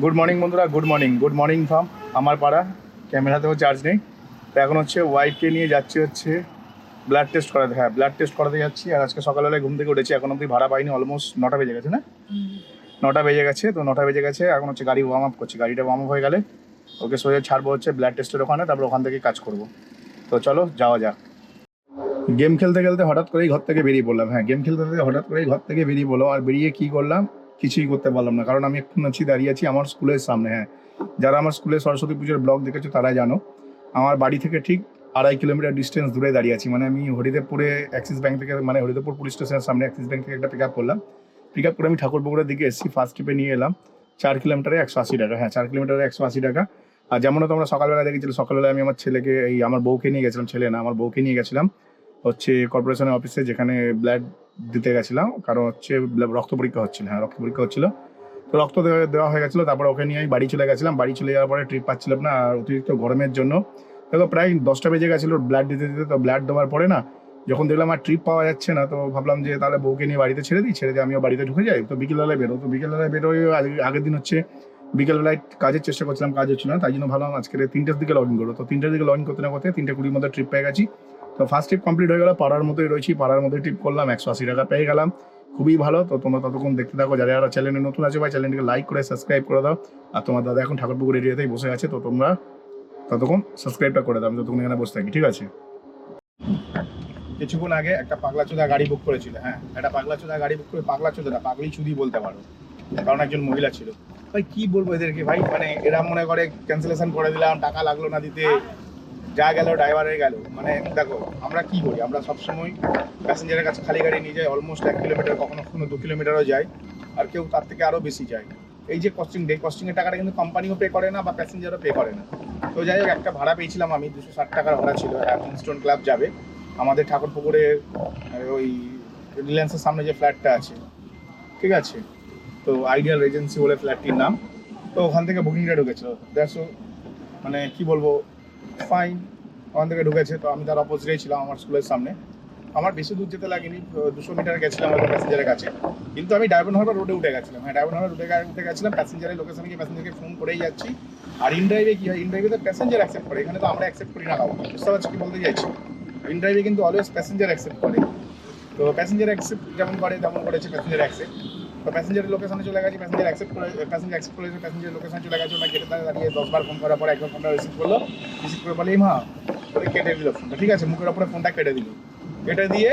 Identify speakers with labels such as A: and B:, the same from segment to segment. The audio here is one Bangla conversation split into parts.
A: গুড মর্নিং বন্ধুরা good morning good morning farm আমার পাড়া, ক্যামেরাতেও চার্জ নেই। তো এখন হচ্ছে ওয়াইফকে নিয়ে যাচ্ছি হচ্ছে ব্লাড টেস্ট করাতে। হ্যাঁ ব্লাড টেস্ট করাতে যাচ্ছি আর আজকে সকালবেলায় ঘুম থেকে উঠেছি, এখন অবধি ভাড়া পাইনি অলমোস্ট নটা বেজে গেছে না? নটা বেজে গেছে, তো নটা বেজে গেছে, এখন হচ্ছে গাড়ি ওয়ার্ম আপ করছি। গাড়িটা ওয়ার্ম আপ হয়ে গেলে ওকে সোজা ছাড়বো হচ্ছে ব্লাড টেস্টের ওখানে, তারপর ওখান থেকে কাজ করব। তো চলো, যাওয়া যাক। গেম খেলতে খেলতে হঠাৎ করেই ঘর থেকে বেরিয়ে পড়লাম। হ্যাঁ গেম খেলতে খেলতে হঠাৎ করেই ঘর থেকে বেরিয়ে পড়লাম। আর বেরিয়ে কি করলাম? কিছুই করতে পারলাম না। কারণ আমি এখন আছি, দাঁড়িয়ে আছি আমার স্কুলের সামনে হ্যাঁ। যারা আমার স্কুলে সরস্বতী পুজোর ব্লগ দেখেছ, তারাই জানো। আমার বাড়ি থেকে ঠিক আড়াই কিলোমিটার ডিস্টেন্স দূরে দাঁড়িয়ে আছি। মানে আমি হরিদেবপুরে অ্যাক্সিস ব্যাংক থেকে মানে হরিদেবপুর পুলিশ স্টেশনের সামনে অ্যাক্সিস ব্যাংক থেকে একটা পিক আপ করলাম। পিক আপ করে আমি ঠাকুরপুকুরের দিকে এসেছি ফার্স্ট ট্রিপে নিয়ে এলাম। চার কিলোমিটারে একশো আশি টাকা হ্যাঁ চার কিলোমিটারে একশো আশি টাকা। আর যেমন তোমরা সকালবেলা দেখেছিলে সকালবেলা আমি আমার ছেলেকে, এই আমার বউকে নিয়ে গেছিলাম, ছেলে না, আমার বউকে নিয়ে গেছিলাম। হচ্ছে কর্পোরেশনের অফিসে যেখানে ব্লাড দিতে গেছিলাম, কারণ হচ্ছে রক্ত পরীক্ষা হচ্ছিল হ্যাঁ রক্ত পরীক্ষা হচ্ছিল। তো রক্ত দেওয়া- হয়ে গেছিল, তারপর ওকে নিয়ে আমি বাড়ি চলে গেছিলাম। বাড়ি চলে যাওয়ার পরে ট্রিপ পাচ্ছিলাম না, আর অতিরিক্ত গরমের জন্য। তো প্রায় দশটা বেজে গেছিল ব্লাড দিতে দিতে, তো ব্লাড দেওয়ার পরে না, যখন দেখলাম আর ট্রিপ পাওয়া যাচ্ছে না, তো ভাবলাম যে তাহলে বউকে নিয়ে বাড়িতে ছেড়ে দিই, ছেড়ে দিয়ে আমিও বাড়িতে ঢুকে যাই। তো বিকেলবেলায় বেরো তো বিকেলবেলায় বেরোয় আগের দিন হচ্ছে বিকেলবেলায় কাজের চেষ্টা করছিলাম, কাজ হচ্ছিল না, তাই জন্য ভাবলাম আজকে তিনটের দিকে লগ ইন করব। তো তিনটের দিকে লগ ইন করতে না করতে তিনটে কুড়ির মধ্যে ট্রিপ পেয়ে গেছি। তো ফার্স্ট ট্রিপ কমপ্লিট হয়ে গেল, পাড়ার মধ্যেই রয়েছি, পাড়ার মধ্যে ট্রিপ করলাম, একশো আশি টাকা পেয়ে গেলাম। খুবই ভালো, তো তোমরা ততক্ষণ দেখতে থাকো, যারা যারা চ্যানেলে নতুন আছে, ভাই চ্যানেলটিকে লাইক করে সাবস্ক্রাইব করে দাও। আর তোমার দাদা এখন ঠাকুরপুকুর এরিয়াতেই বসে আছে, তো তোমরা ততক্ষণ সাবস্ক্রাইবটা করে দাও, আমি ততক্ষণ এখানে বসে থাকি, ঠিক আছে? কিছুক্ষণ আগে একটা পাগলা চোদা গাড়ি বুক করেছিল হ্যাঁ একটা পাগলা চোদা গাড়ি বুক করে পাগলা চোদা পাগলি চুদি বলতে পারো, কারণ একজন মহিলা ছিল। ভাই, কি বলব এদেরকে, ভাই? মানে এরা মনে করে ক্যান্সেলেশন করে দিলাম, টাকা লাগল না দিতে যা গেল ড্রাইভারের গেল। মানে দেখো, আমরা কি করি? আমরা সবসময় প্যাসেঞ্জারের কাছে খালি গাড়ি নিয়ে যাই অলমোস্ট এক কিলোমিটার কখনো কখনো দু কিলোমিটারও যাই, আর কেউ তার থেকে আরও বেশি যায়। এই যে কস্টিং ডে কস্টিংয়ের টাকাটা কিন্তু কোম্পানিও পে করে না, বা প্যাসেঞ্জারও পে করে না। তো যাই হোক, একটা ভাড়া পেয়েছিলাম আমি, দুশো ষাট টাকার ভাড়া ছিল স্টোন ক্লাব যাবে। আমাদের ঠাকুরপুকুরে ওই রিলায়েন্সের সামনে যে ফ্ল্যাটটা আছে। ঠিক আছে? তো আইডিয়াল রেজেন্সি বলে ফ্ল্যাটটির নাম। তো ওখান থেকে বুকিংটা ঢুকেছিল। দ্যাটস মানে কি বলব? ফাইন ওখান থেকে ঢুকেছে, তো আমি তার অপোজিটেই ছিলাম আমার স্কুলের সামনে। আমার বেশি দূর যেতে লাগেনি দুশো মিটার গেছিলাম আমার প্যাসেঞ্জারের কাছে। কিন্তু আমি ডায়মন্ড হারবার রোডে উঠে গেছিলাম। হ্যাঁ ডায়মন্ড হারবার রোডে উঠে গেছিলাম প্যাসেঞ্জারের লোকেশনে গিয়ে প্যাসেঞ্জারকে ফোন করেই যাচ্ছি। আর ইনড্রাইভে কি হয় ইনড্রাইভে তো প্যাসেঞ্জার অ্যাকসেপ্ট করে, এখানে তো আমরা অ্যাকসেপ্ট করি না কাউকে। বুঝতে পারছি কি বলতে চাইছি? ইনড্রাইভে কিন্তু অলওয়েজ প্যাসেঞ্জার অ্যাকসেপ্ট করে। তো প্যাসেঞ্জার অ্যাকসেপ্ট যেমন করে, তেমন করেছে প্যাসেঞ্জার অ্যাকসেপ্ট তো প্যাসেঞ্জারের লোকেশনে চলে গেছে প্যাসেঞ্জার অ্যাকসেপ্ট করে প্যাসেঞ্জার অ্যাকসেপ্ট করেছে প্যাসেঞ্জার লোকেশনে চলে গেছে ওটা গেটে দাঁড়িয়ে দশবার ফোন করার পর একবার ফোনটা রিসিভ করল রিসিভ করে বলে মা করে কেটে দিল ফোনটা ঠিক আছে, মুখের ওপরে ফোনটা কেটে দিল। কেটে দিয়ে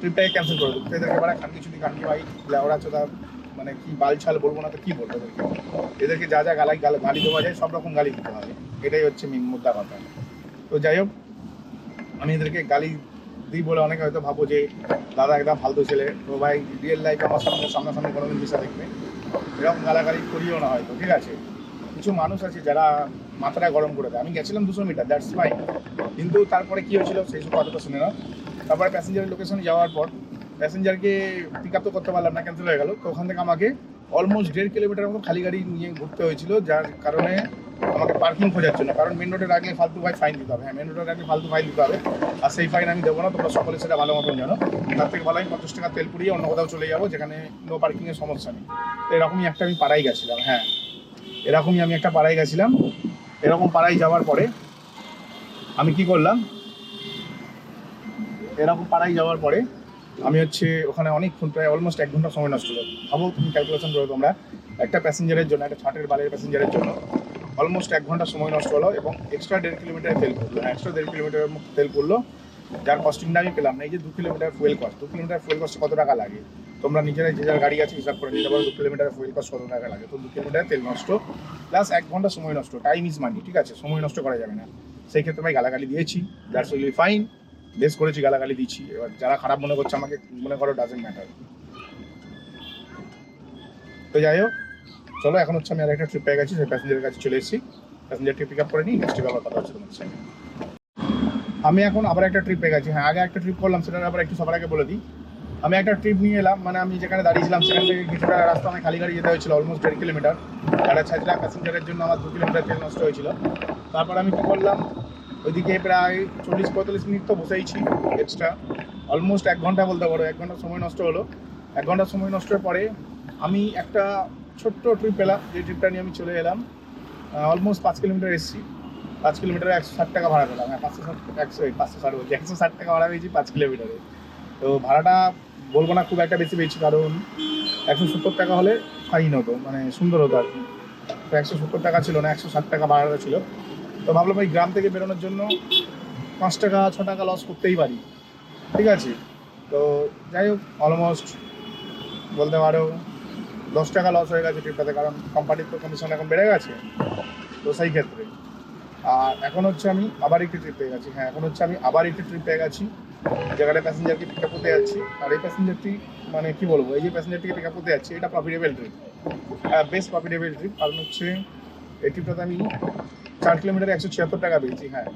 A: ট্রিপটাকে ক্যান্সেল করে দিল। এদেরকে এবার খানকি ছুটি খানকি ভাই লেওড়া চোদা মানে কি বাল ছাল বলব না তো কি বলব এদেরকে এদেরকে যা যা গালাই গাল- গালি দেওয়া যায়, সব রকম গালি দিতে হবে এটাই হচ্ছে মুদ্রা কথা। তো যাই হোক, আমি এদেরকে গালি দিই বলে অনেকে হয়তো ভাবো যে দাদা একদম ফালতু ছেলে। তো ভাই রিয়েল লাইফ আমার সামনে, সামনাসামনি কোনোদিন বিষয় দেখবে? এরকম গালাগালি করিও না হয়তো, ঠিক আছে? কিছু মানুষ আছে যারা মাথাটা গরম করে দেয়। আমি গেছিলাম দুশো মিটার দ্যাটস ফাইন কিন্তু তারপরে কি হয়েছিল সেই সব কথাটা শুনে না তারপরে প্যাসেঞ্জারের লোকেশনে যাওয়ার পর প্যাসেঞ্জারকে পিক আপ তো করতে পারলাম না ক্যান্সেল হয়ে গেল। তো ওখান থেকে আমাকে অলমোস্ট দেড় কিলোমিটার মতো খালি গাড়ি নিয়ে ঘুরতে হয়েছিল, যার কারণে আমাকে পার্কিং খোঁজার জন্য, কারণ মেন রোডে রাখলে ফালতু ভাই ফাইন দিতে হবে। হ্যাঁ মেন রোডে রাখলে ফালতু ফাইন দিতে হবে। আর সেই ফাইন আমি দেবো না, তোমরা সকলে সেটা ভালো মতন জানো। তার থেকে ভালো আমি পঞ্চাশ টাকা তেল পুড়িয়ে অন্য কোথাও চলে যাব, যেখানে নো পার্কিংয়ের সমস্যা নেই। তো এরকমই একটা আমি পাড়ায় গেছিলাম হ্যাঁ। এরকমই আমি একটা পাড়ায় গেছিলাম। এরকম পাড়ায় যাওয়ার পরে আমি কি করলাম? এরকম পাড়ায় যাওয়ার পরে আমি হচ্ছে ওখানে অনেকক্ষণ, প্রায় অলমোস্ট এক ঘণ্টা সময় নষ্ট হলো ভাবো তুমি ক্যালকুলেশন করো তোমরা। একটা প্যাসেঞ্জারের জন্য, একটা ছাটের বালের প্যাসেঞ্জারের জন্য। অলমোস্ট এক ঘণ্টা সময় নষ্ট হলো এবং এক্সট্রা দেড় কিলোমিটার তেল পড়ল এক্সট্রা দেড় কিলোমিটার তেল পড়ল যার কস্টিংটা আমি পেলাম না। এই যে দু কিলোমিটার ফুয়েল কস্ট দু কিলোমিটার ফুয়েল কস্ট কত টাকা লাগে? তোমরা নিজেরাই যে যার গাড়ি আছে হিসাব করে নিতে পারো, দু কিলোমিটার ফুয়েল কস্ট কত টাকা লাগে। তো দু কিলোমিটার তেল নষ্ট প্লাস এক ঘণ্টা সময় নষ্ট। টাইম ইজ মানি ঠিক আছে? সময় নষ্ট করা যাবে না। সেই ক্ষেত্রে আমি গালাগালি দিয়েছি। দ্যাটস উইল বি ফাইন বেশ করেছি, গালাগালি দিচ্ছি এবার যারা খারাপ মনে করছে আমাকে, মনে করো ডাজেন্ট ম্যাটার তো যাই হোক চলো, এখন হচ্ছে আমি আর একটা ট্রিপ পেয়ে গেছি, সেই প্যাসেঞ্জারের কাছে চলে এসেছি। প্যাসেঞ্জারকে পিক আপ করে নিই নেক্সট আবার কথা হচ্ছে তোমার আমি এখন আবার একটা ট্রিপ পেয়ে গেছি। হ্যাঁ আগে একটা ট্রিপ করলাম, সেটা আবার একটু সবার আগে বলে দিই। আমি একটা ট্রিপ নিয়ে এলাম মানে আমি যেখানে দাঁড়িয়েছিলাম, সেখান থেকে কিছুটা রাস্তা আমি খালি গাড়ি যেতে হয়েছিল অলমোস্ট দেড় কিলোমিটার একটা ছাত্রা প্যাসেঞ্জারের জন্য আমার দু কিলোমিটার তেল নষ্ট হয়েছিল। তারপর আমি কী করলাম, ওইদিকে প্রায় চল্লিশ পঁয়তাল্লিশ মিনিট তো বসেইছি এক্সট্রা অলমোস্ট এক ঘণ্টা বলতে পারো, এক ঘণ্টা সময় নষ্ট হলো। এক ঘণ্টা সময় নষ্টের পরে আমি একটা ছোট্ট ট্রিপ পেলাম যে ট্রিপটা নিয়ে আমি চলে এলাম অলমোস্ট পাঁচ কিলোমিটার এসেছি। পাঁচ কিলোমিটারে একশো ষাট টাকা ভাড়া পেলাম। হ্যাঁ পাঁচশো ষাট একশো পাঁচশো ষাট বলছি, একশো ষাট টাকা ভাড়া পেয়েছি পাঁচ কিলোমিটারে। তো ভাড়াটা বলব না, খুব একটা বেশি পেয়েছি, কারণ একশো সত্তর টাকা হলে ফাইন হতো মানে সুন্দর হতো আর কি। তো একশো সত্তর টাকা ছিল না, একশো ষাট টাকা ভাড়াটা ছিল। তো ভাবলাম এই গ্রাম থেকে বেরোনোর জন্য পাঁচ টাকা, ছ টাকা লস করতেই পারি। ঠিক আছে? তো যাই হোক অলমোস্ট বলতে পারো দশ টাকা লস হয়ে গেছে ট্রিপটাতে কারণ কোম্পানির তো কমিশন এখন বেড়ে গেছে। তো সেই ক্ষেত্রে। আর এখন হচ্ছে আমি আবার একটি ট্রিপ পেয়ে গেছি। হ্যাঁ এখন হচ্ছে আমি আবার একটি ট্রিপ পেয়ে গেছি। যেখানে প্যাসেঞ্জারকে পিক আপ করতে যাচ্ছি। আর এই প্যাসেঞ্জারটি মানে কি বলব, এই যে প্যাসেঞ্জারটিকে পিক আপ করতে যাচ্ছি, এটা প্রফিটেবল ট্রিপ হ্যাঁ বেস্ট প্রফিটেবল ট্রিপ কারণ হচ্ছে, এই ট্রিপটাতে আমি চার কিলোমিটার একশো ছিয়াত্তর টাকা পেয়েছি। হ্যাঁ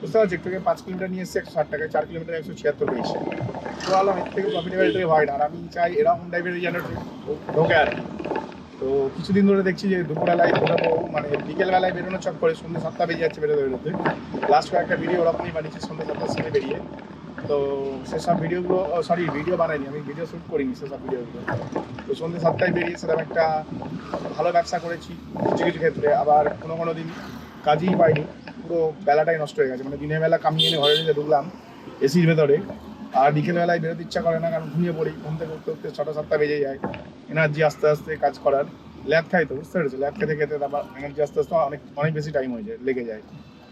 A: বুঝতে পারছি? একটু পাঁচ কিলোমিটার নিয়ে এসেছি, একশো ষাট টাকায়। চার কিলোমিটার একশো ছিয়াত্তর পেয়েছি। থেকে না। আর আমি চাই এরকম ঢোকে আর তো ধরে দেখছি যে দুপুরবেলায় মানে বিকেলবেলায় সাতটা যাচ্ছে বেরোতে বেরোতে। লাস্ট কয়েকটা ভিডিও ওরকমই সাতটার বেরিয়ে। তো সেসব ভিডিওগুলো সরি ভিডিও বানাইনি আমি ভিডিও শ্যুট করিনি সেসব ভিডিওগুলো তো সাতটায় বেরিয়ে সেরকম একটা ভালো ব্যবসা করেছি কিছু কিছু ক্ষেত্রে। আবার কোনো কোনো দিন কাজই পাইনি, পুরো বেলাটাই নষ্ট হয়ে গেছে। মানে দিনের বেলা কামিয়ে এনে ঘরে ঢুকলাম এসির ভেতরে। আর বিকেলবেলায় বেরোতে ইচ্ছা করে না, কারণ ঘুমিয়ে পড়ি, ঘুম থেকে উঠতে উঠতে ছটা সাতটা বেজে যায়। এনার্জি আস্তে আস্তে কাজ করার। ল্যাব খাই তো, বুঝতে পেরেছ? ল্যাব খেতে খেতে তারপর এনার্জি আস্তে আস্তে অনেক অনেক বেশি টাইম হয়ে যায়, লেগে যায়।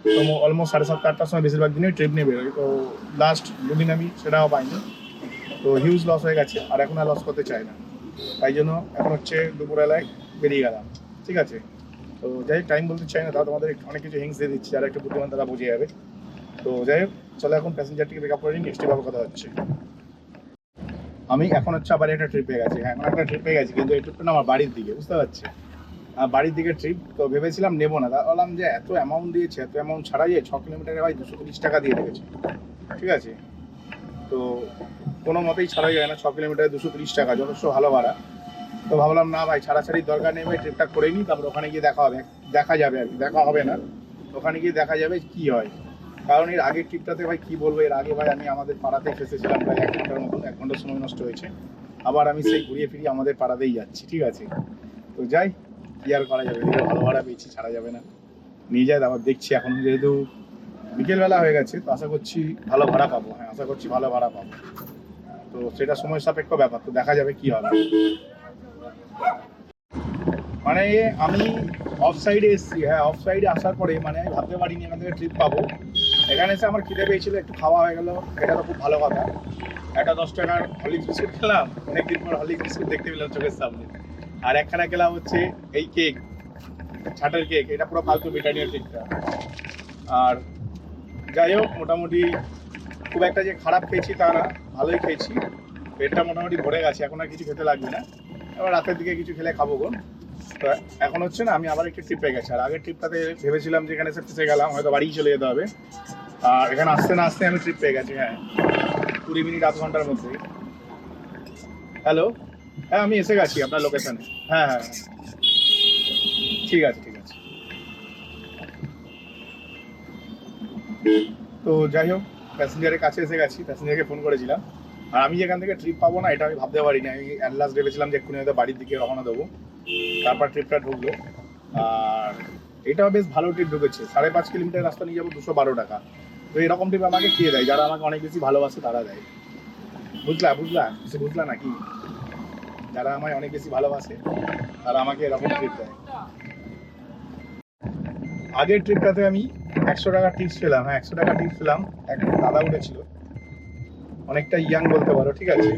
A: তো অলমোস্ট সাড়ে সাতটা, আটটার সময় বেশিরভাগ দিনে ট্রিপ নিয়ে বেরোই। তো লাস্ট দুদিন আমি সেটাও পাইনি। তো হিউজ লস হয়ে গেছে, আর এখন আর লস করতে চাই না। তাই জন্য এখন হচ্ছে দুপুরবেলায় বেরিয়ে গেলাম, ঠিক আছে? তো যাই টাইম বলতে চাই না, তাও তোমাদের অনেক কিছু হিংস দিয়ে দিচ্ছি, যারা একটু বুদ্ধিমান তারা বুঝে যাবে। তো যাই হোক, চলো এখন প্যাসেঞ্জারটিকে পিক আপ করে নিই নেক্সট ভাবে কথা হচ্ছে। আমি এখন হচ্ছে আবার একটা ট্রিপে গেছি। হ্যাঁ এখন একটা ট্রিপে গেছি, কিন্তু এই ট্রিপটা আমার বাড়ির দিকে, বুঝতে পারছি? বাড়ির দিকে ট্রিপ তো ভেবেছিলাম নেব না। বললাম যে এত অ্যামাউন্ট দিয়েছে, এত অ্যামাউন্ট ছাড়া যায় ছ কিলোমিটারে ভাই দুশো তিরিশ টাকা দিয়ে রেখেছে। ঠিক আছে? তো কোনো মতেই ছাড়া যায় না, ছ কিলোমিটারে দুশো তিরিশ টাকা, যথেষ্ট ভালো ভাড়া। তো ভাবলাম, না ভাই, ছাড়াছাড়ির দরকার নেই ভাই ট্রিপটা করে নিই, তারপর ওখানে গিয়ে দেখা হবে, দেখা যাবে আর কি, দেখা হবে না। ওখানে গিয়ে দেখা যাবে কি হয়। কারণ এর আগের ট্রিপটাতে ভাই কি বলব, এর আগে ভাই আমি আমাদের পাড়াতে ফেসেছিলাম প্রায় এক ঘণ্টার মতো, এক ঘণ্টার সময় নষ্ট হয়েছে। আবার আমি সেই ঘুরিয়ে ফিরিয়ে আমাদের পাড়াতেই যাচ্ছি, ঠিক আছে? তো যাই, কি আর করা যাবে? ভালো ভাড়া পেয়েছি, ছাড়া যাবে না। নিয়ে যায় আবার দেখছি এখন যেহেতু বিকেলবেলা হয়ে গেছে, তো আশা করছি ভালো ভাড়া পাবো। হ্যাঁ আশা করছি ভালো ভাড়া পাবো। তো সেটা সময় সাপেক্ষ ব্যাপার, তো দেখা যাবে কি হবে। মানে আমি অফ সাইডে এসেছি। হ্যাঁ অফ সাইডে আসার পরে মানে ভাবতে পারিনি, এখান থেকে ট্রিপ পাবো। এখানে এসে আমার খিদে পেয়েছিল, একটু খাওয়া হয়ে গেল। এটা তো খুব ভালো কথা। একটা দশ টাকার হলিক্স বিস্কুট খেলাম। অনেকদিন পর হলিক্স বিস্কুট দেখতে পেলাম চোখের সামনে। আর একখানা খেলাম হচ্ছে এই কেক, ছাটের কেক। এটা পুরো ফালতু ব্রিটানিয়ার কেকটা। আর যাই হোক, মোটামুটি খুব একটা যে খারাপ খেয়েছি তা না, ভালোই খেয়েছি। পেটটা মোটামুটি ভরে গেছে, এখন আর কিছু খেতে লাগবে না। এবার রাতের দিকে কিছু খেলে খাব গো। তো এখন হচ্ছে না, আমি আবার একটি ট্রিপে গেছি। আর আগের ট্রিপটাতে ভেবেছিলাম যে এখানে ফেসে গেলাম, হয়তো বাড়ি চলে যেতে হবে। আর এখানে আসতে না আসতে আমি ট্রিপ পেয়ে গেছি হ্যাঁ। কুড়ি মিনিট, আধ ঘণ্টার মধ্যে। হ্যালো হ্যাঁ আমি এসে গেছি আপনার লোকেশানে হ্যাঁ হ্যাঁ হ্যাঁ। ঠিক আছে ঠিক আছে। তো যাই হোক প্যাসেঞ্জারের কাছে এসে গেছি প্যাসেঞ্জারকে ফোন করেছিলাম। আর আমি যেখান থেকে ট্রিপ পাবো না, এটা আমি ভাবতে পারিনি। আমি অ্যাট লাস্ট ভেবেছিলাম যে এক্ষুনি হয়তো বাড়ির দিকে রওনা দেবো। তারপর ট্রিপটা ঢুকলো। আর এটাও বেশ ভালো ট্রিপ ঢুকেছে। সাড়ে পাঁচ কিলোমিটার রাস্তা নিয়ে যাব দুশো বারো টাকা। তো এরকম ট্রিপ আমাকে কে দেয়? যারা আমাকে অনেক বেশি ভালোবাসে, তারা দেয়। বুঝলা বুঝলা? কিছু বুঝলা নাকি? যারা আমায় অনেক বেশি ভালোবাসে, তারা আমাকে এরকম ট্রিপ দেয়। আগের ট্রিপটাতে আমি একশো টাকা টিপস পেলাম। হ্যাঁ একশো টাকা টিপস পেলাম। এক দাদা উঠেছিল। অনেকটা ইয়াং বলতে পারো, ঠিক আছে?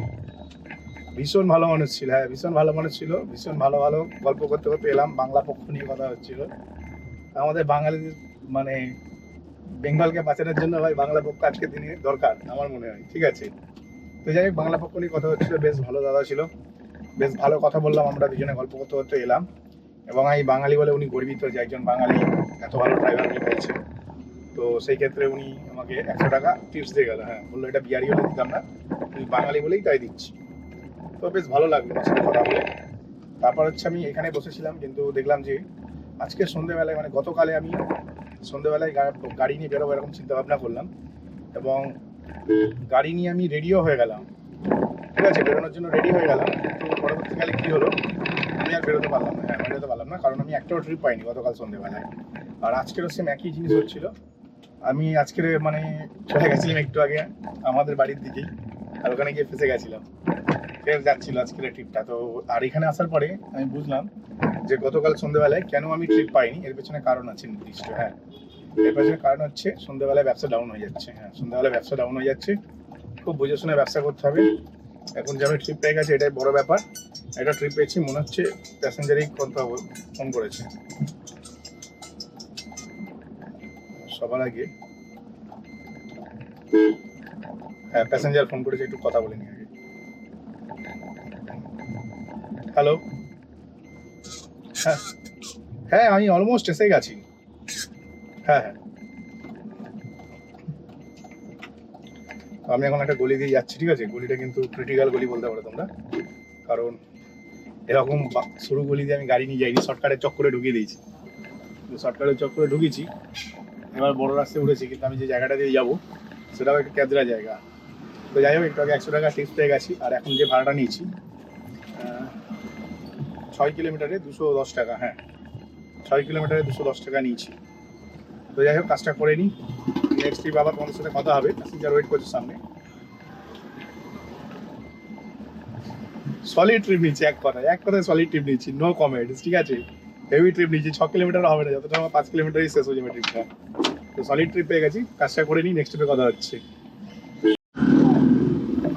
A: ভীষণ ভালো মানুষ ছিল হ্যাঁ ভীষণ ভালো মানুষ ছিল, ভীষণ ভালো ভালো গল্প করতে করতে এলাম, বাংলা পক্ষ নিয়ে কথা হচ্ছিল। আমাদের বাঙালিদের মানে বেঙ্গলকে বাঁচানোর জন্য ভাই বাংলা পক্ষ আজকে দিনে দরকার, আমার মনে হয়, ঠিক আছে? তো যাই বাংলা পক্ষ নিয়ে কথা হচ্ছিল, বেশ ভালো দাদা ছিল, বেশ ভালো কথা বললাম, আমরা দুজনে গল্প করতে করতে এলাম। এবং এই বাঙালি বলে উনি গর্বিত যে একজন বাঙালি এত ভালো ড্রাইভার নিয়ে পেয়েছে তো সেই ক্ষেত্রে উনি আমাকে একশো টাকা টিপস দিয়ে গেল হ্যাঁ বলল, এটা বিহারি হলে দিতাম না, তুমি বাঙালি বলেই তাই দিচ্ছি। তো বেশ ভালো লাগল সাথে কথা বলে তারপর হচ্ছে আমি এখানে বসেছিলাম, কিন্তু দেখলাম যে আজকে সন্ধেবেলায় মানে গতকালে আমি সন্ধেবেলায় গাড়ি নিয়ে বেরোবো এরকম চিন্তা ভাবনা করলাম এবং গাড়ি নিয়ে আমি রেডিও হয়ে গেলাম। ঠিক আছে, বেরোনোর জন্য রেডি হয়ে গেলাম, কিন্তু পরবর্তীকালে কী হলো, আমি আর বেরোতে পারলাম না হ্যাঁ বেরোতে পারলাম না, কারণ আমি একটাও ট্রিপ পাইনি গতকাল সন্ধ্যেবেলায় আর আজকেরও সেম একই জিনিস হচ্ছিল, আমি আজকের মানে চলে গেছিলাম একটু আগে, আমাদের বাড়ির দিকেই আর ওখানে গিয়ে ফেসে গেছিলাম। ফের যাচ্ছিল আজকের ট্রিপটা তো আর এখানে আসার পরে আমি বুঝলাম যে গতকাল সন্ধ্যেবেলায় কেন আমি ট্রিপ পাইনি, এর পেছনে কারণ আছে নির্দিষ্ট হ্যাঁ। এর পেছনে কারণ হচ্ছে সন্ধ্যেবেলায় ব্যবসা ডাউন হয়ে যাচ্ছে হ্যাঁ। সন্ধ্যেবেলায় ব্যবসা ডাউন হয়ে যাচ্ছে, খুব বুঝে শুনে ব্যবসা করতে হবে। এখন যে আমি ট্রিপ পেয়ে গেছি, এটাই বড় ব্যাপার। একটা ট্রিপ পেয়েছি, মনে হচ্ছে প্যাসেঞ্জারই ফোন করেছে। সবার আগে হ্যাঁ প্যাসেঞ্জার ফোন করেছে, একটু কথা বলে নি আগে হ্যালো হ্যাঁ। হ্যাঁ আমি অলমোস্ট এসে গেছি। হ্যাঁ হ্যাঁ। আমি এখন একটা গলি দিয়ে যাচ্ছি, ঠিক আছে? গলিটা কিন্তু ক্রিটিক্যাল গলি বলতে পারো তোমরা। কারণ এরকম সরু গলি দিয়ে আমি গাড়ি নিয়ে যাইনি শর্টকাটের চক্করে ঢুকিয়ে দিয়েছি। শর্টকাটের চক্করে ঢুকেছি এবার বড় রাস্তায় উঠেছি, কিন্তু আমি যে জায়গাটা দিয়ে যাব, সেটাও একটা ক্যাদরা জায়গা। তো যাই হোক, একটু আগে একশো টাকা টিপস পেয়ে গেছি, আর এখন যে ভাড়াটা নিয়েছি ছয় কিলোমিটারে দুশো দশ টাকা হ্যাঁ। ছয় কিলোমিটারে দুশো দশ টাকা নিয়েছি। তো যাই হোক, কাজটা করে নিই। নেক্সট ট্রিপ আবার তোমাদের সাথে কথা হবে। প্যাসেঞ্জার ওয়েট করছে সামনে। সলিড ট্রিপ নিচ্ছি এক কথায়। এক কথায় সলিড ট্রিপ নিচ্ছি নো কমেন্টস ঠিক আছে? হেভি ট্রিপ নিচ্ছি ছ কিলোমিটার হবে না, যতটা আমার পাঁচ কিলোমিটারই শেষ হয়ে যাবে ট্রিপটা তো সলিড ট্রিপ পেয়ে গেছি, কাজটা করে নিই নেক্সট ট্রিপে কথা হচ্ছে।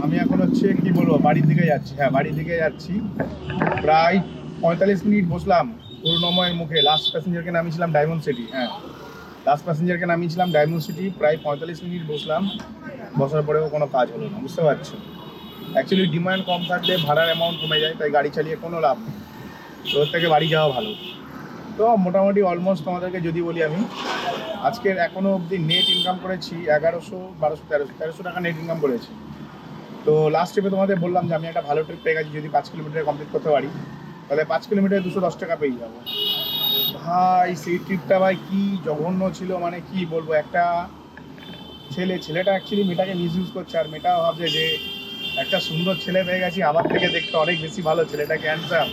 A: আমি এখন হচ্ছে, কি বলব, বাড়ির দিকে যাচ্ছি হ্যাঁ বাড়ির দিকে যাচ্ছি। প্রায় পঁয়তাল্লিশ মিনিট বসলাম করুণময়ের মুখে। লাস্ট প্যাসেঞ্জারকে নামিয়েছিলাম ডায়মন্ড সিটি হ্যাঁ। লাস্ট প্যাসেঞ্জারকে নামিয়েছিলাম ডায়মন্ড সিটি প্রায় পঁয়তাল্লিশ মিনিট বসলাম। বসার পরেও কোনো কাজ হলো না, বুঝতে পারছ? অ্যাকচুয়ালি ডিমান্ড কম থাকলে ভাড়ার অ্যামাউন্ট কমে যায়, তাই গাড়ি চালিয়ে কোনো লাভ নেই। থেকে বাড়ি যাওয়া ভালো। তো মোটামুটি অলমোস্ট তোমাদেরকে যদি বলি আমি, আজকের এখনও অবধি নেট ইনকাম করেছি এগারোশো বারোশো তেরোশো তেরোশো টাকা নেট ইনকাম করেছি। তো লাস্ট ট্রিপে তোমাদের বললাম যে আমি একটা ভালো ট্রিপ পেয়ে গেছি, যদি পাঁচ কিলোমিটার কমপ্লিট করতে পারি। তাহলে পাঁচ কিলোমিটার দুশো দশ টাকা পেয়ে যাব। ভাই, সেই ট্রিপটা ভাই কি জঘন্য ছিল মানে কি বলব, একটা ছেলে, ছেলেটা অ্যাকচুয়ালি মেয়েটাকে মিস ইউজ করছে, আর মেয়েটা ভাবছে যে একটা সুন্দর ছেলে পেয়ে গেছি, আমার থেকে দেখতে অনেক বেশি ভালো ছেলেটাকে হ্যান্ডসাম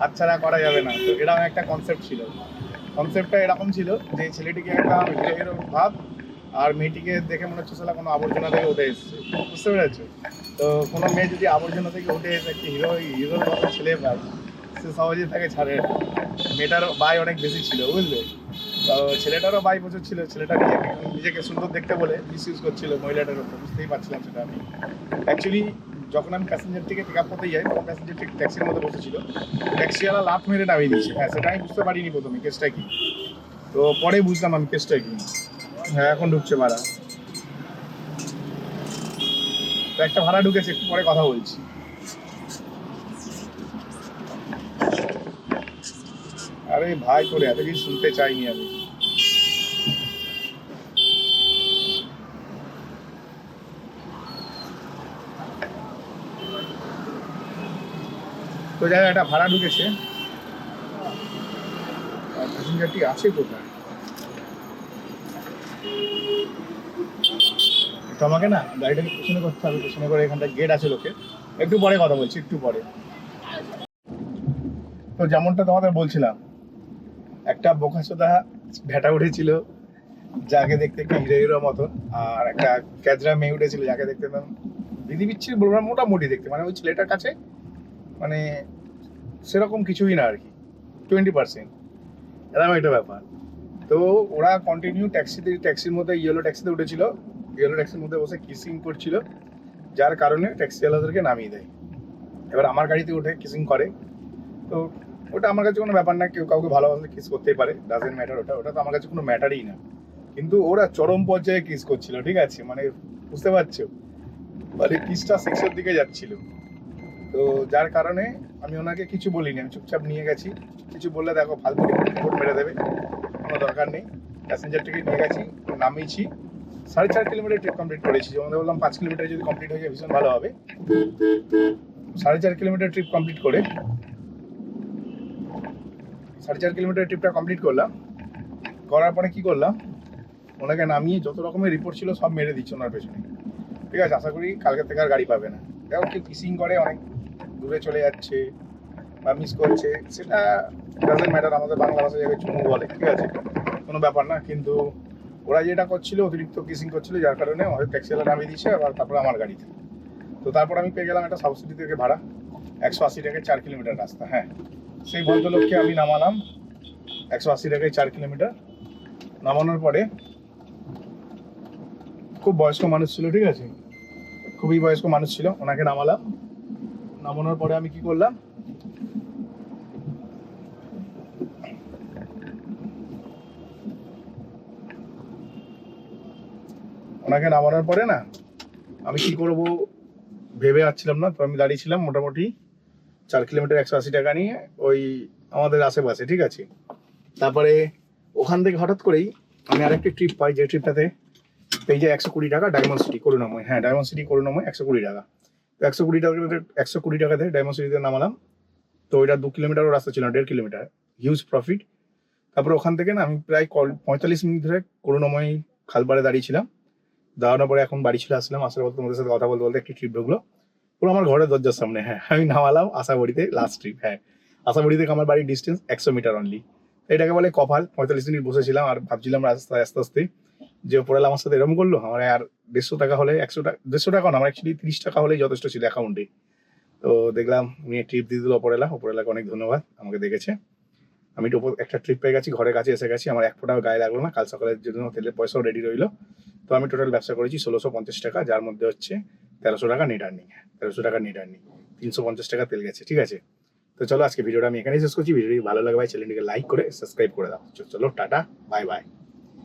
A: হাতছাড়া করা যাবে না। তো এরকম একটা কনসেপ্ট ছিল। কনসেপ্টটা এরকম ছিল যে ছেলেটিকে একটা হিরো ভাব আর মেয়েটিকে দেখে মনে হচ্ছে সেটা কোনো আবর্জনা থেকে উঠে এসছে। বুঝতে পেরেছ? তো কোনো মেয়ে যদি আবর্জনা থেকে উঠে এসে একটি হিরো হিরোর মতো ছেলে পায় সে সহজেই তাকে ছাড়ে। মেয়েটারও বাই অনেক বেশি ছিল, বুঝলে? তো ছেলেটারও বাই প্রচুর ছিল, ছেলেটা নিজেকে নিজেকে সুন্দর দেখতে বলে মিস ইউজ করছিল মহিলাটার উপর, বুঝতেই পারছিলাম সেটা আমি। অ্যাকচুয়ালি যখন আমি প্যাসেঞ্জার থেকে পিক আপ করতে যাই প্যাসেঞ্জার ঠিক ট্যাক্সির মধ্যে বসেছিল ট্যাক্সিওয়ালা লাফ মেরে নামিয়ে দিয়েছে। হ্যাঁ সেটা আমি বুঝতে পারিনি প্রথমে কেসটা কি? তো পরে বুঝলাম আমি কেসটা কি। হ্যাঁ এখন ঢুকছে ভাড়া। তো একটা ভাড়া ঢুকেছে, একটু পরে কথা বলছি। আরে ভাই, তোর এত কিছু শুনতে চাইনি আমি। তো যাই একটা ভাড়া ঢুকেছে। প্যাসেঞ্জারটি আছে কোথায়? তো আমাকে না গাড়িটাকে পেছনে করতে হবে, পেছনে করে এখানটা গেট আছে লোকে একটু পরে কথা বলছি, একটু পরে। তো যেমনটা তোমাদের বলছিলাম একটা বোকাচোদা ভেটা উঠেছিল যাকে দেখতে একটু হিরো হিরো মতন আর একটা ক্যাজরা মেয়ে উঠেছিল যাকে দেখতে একদম দিদি বিচ্ছির বলব না, মোটামুটি দেখতে মানে ওই ছেলেটার কাছে মানে সেরকম কিছুই না আর কি টোয়েন্টি পার্সেন্ট এরকম একটা ব্যাপার। তো ওরা কন্টিনিউ ট্যাক্সিতে ট্যাক্সির মধ্যে ইয়েলো ট্যাক্সিতে উঠেছিল। ইয়েলো ট্যাক্সির মধ্যে বসে কিসিং করছিল যার কারণে ট্যাক্সিওয়ালাদেরকে নামিয়ে দেয়। এবার আমার গাড়িতে উঠে কিসিং করে। তো ওটা আমার কাছে কোনো ব্যাপার না, কেউ কাউকে ভালোবাসলে কিস করতেই পারে ডাজেন্ট ম্যাটার ওটা ওটা তো আমার কাছে কোনো ম্যাটারই না। কিন্তু ওরা চরম পর্যায়ে কিস করছিল, ঠিক আছে? মানে বুঝতে পারছ? মানে কিসটা সেক্সের দিকে যাচ্ছিল। তো যার কারণে আমি ওনাকে কিছু বলিনি, আমি চুপচাপ নিয়ে গেছি। কিছু বললে দেখো, ফালতু রিপোর্ট মেরে দেবে, কোনো দরকার নেই। প্যাসেঞ্জারটিকে নিয়ে গেছি, নামিয়েছি। সাড়ে চার কিলোমিটার ট্রিপ কমপ্লিট করেছি, যেমন বললাম, পাঁচ কিলোমিটার যদি কমপ্লিট হয়ে যায়, ভীষণ ভালো হবে। সাড়ে চার কিলোমিটার ট্রিপ কমপ্লিট করে সাড়ে চার কিলোমিটার ট্রিপটা কমপ্লিট করলাম। করার পরে কি করলাম? ওনাকে নামিয়ে যত রকমের রিপোর্ট ছিল সব মেরে দিচ্ছে ওনার পেছনে। ঠিক আছে, আশা করি কালকে থেকে আর গাড়ি পাবে না। দেখো কেউ কিসিং করে, অনেক দূরে চলে যাচ্ছে বা মিস করছে। সেটা ডাজেন্ট ম্যাটার আমাদের বাংলা ভাষা জায়গায় চুমু বলে, ঠিক আছে? কোনো ব্যাপার না, কিন্তু ওরা যেটা করছিল, অতিরিক্ত কিসিং করছিল, যার কারণে হয়তো ট্যাক্সিওয়ালা নামিয়ে দিয়েছে আবার তারপরে আমার গাড়িতে। তো তারপর আমি পেয়ে গেলাম একটা সাবসিডি থেকে ভাড়া, একশো আশি টাকায় চার কিলোমিটার রাস্তা হ্যাঁ। সেই ভদ্রলোককে আমি নামালাম একশো আশি টাকায় চার কিলোমিটার। নামানোর পরে খুব বয়স্ক মানুষ ছিল, ঠিক আছে? খুবই বয়স্ক মানুষ ছিল, ওনাকে নামালাম। নামানোর পরে আমি কি করলাম? ওনাকে নামানোর পরে না, আমি কি করব ভেবে যাচ্ছিলাম না, তো আমি দাঁড়িয়েছিলাম মোটামুটি। চার কিলোমিটার একশো আশি টাকা নিয়ে ওই আমাদের আশেপাশে, ঠিক আছে? তারপরে ওখান থেকে হঠাৎ করেই আমি আরেকটি ট্রিপ পাই, যে ট্রিপটাতে এই যে একশো কুড়ি টাকা ডায়মন্ড সিটি করুণাময় হ্যাঁ ডায়মন্ড সিটি করুণাময় একশো কুড়ি টাকা। তো একশো কুড়ি টাকা একশো কুড়ি টাকাতে ডায়মন্ড সিটিতে নামালাম। তো ওইটা দু কিলোমিটারও রাস্তা ছিল দেড় কিলোমিটার। হিউজ প্রফিট তারপরে ওখান থেকে না আমি প্রায় কল- পঁয়তাল্লিশ মিনিট ধরে করুণাময় খালপাড়ে দাঁড়িয়েছিলাম দাঁড়ানোর পরে এখন বাড়ি ছিল আসলাম, আসার পর তোমাদের সাথে কথা বলতে বলতে একটি ট্রিপ ঢুকলো। পুরো আমার ঘরের দরজার সামনে হ্যাঁ আমি নামালাম আশাবাড়িতে লাস্ট ট্রিপ হ্যাঁ। আশাবাড়ি থেকে আমার বাড়ির ডিস্টেন্স একশো মিটার অনলি এটাকে বলে কপাল, পঁয়তাল্লিশ মিনিট বসেছিলাম আর ভাবছিলাম রাস্তায় আস্তে আস্তে যে ওপরাল আমার সাথে এরকম করল, আমার আর দেড়শো টাকা হলে একশো টাকা, দেড়শো টাকা না, আমার অ্যাকচুয়ালি তিরিশ টাকা হলেই যথেষ্ট ছিল অ্যাকাউন্টে তো দেখলাম, উনি ট্রিপ দিয়ে দিল ওপরেলা ওপরেলাকে অনেক ধন্যবাদ, আমাকে দেখেছে। আমি তো একটা ট্রিপ পেয়ে গেছি ঘরের কাছে এসে গেছি, আমার এক ফোটাও গায়ে লাগল না, কাল সকালের জন্য তেলের পয়সাও রেডি রইল। তো আমি টোটাল ব্যবসা করেছি ষোলোশো পঞ্চাশ টাকা, যার মধ্যে হচ্ছে তেরোশো টাকা নেট আর্নিং তেরোশো টাকা নেট আর্নিং তিনশো পঞ্চাশ টাকা তেল গেছে, ঠিক আছে? তো চলো আজকে ভিডিওটা আমি এখানেই শেষ করছি, ভিডিওটি ভালো লাগে লাগবে চ্যানেলটিকে লাইক করে সাবস্ক্রাইব করে দাও। চলো, টাটা বাই বাই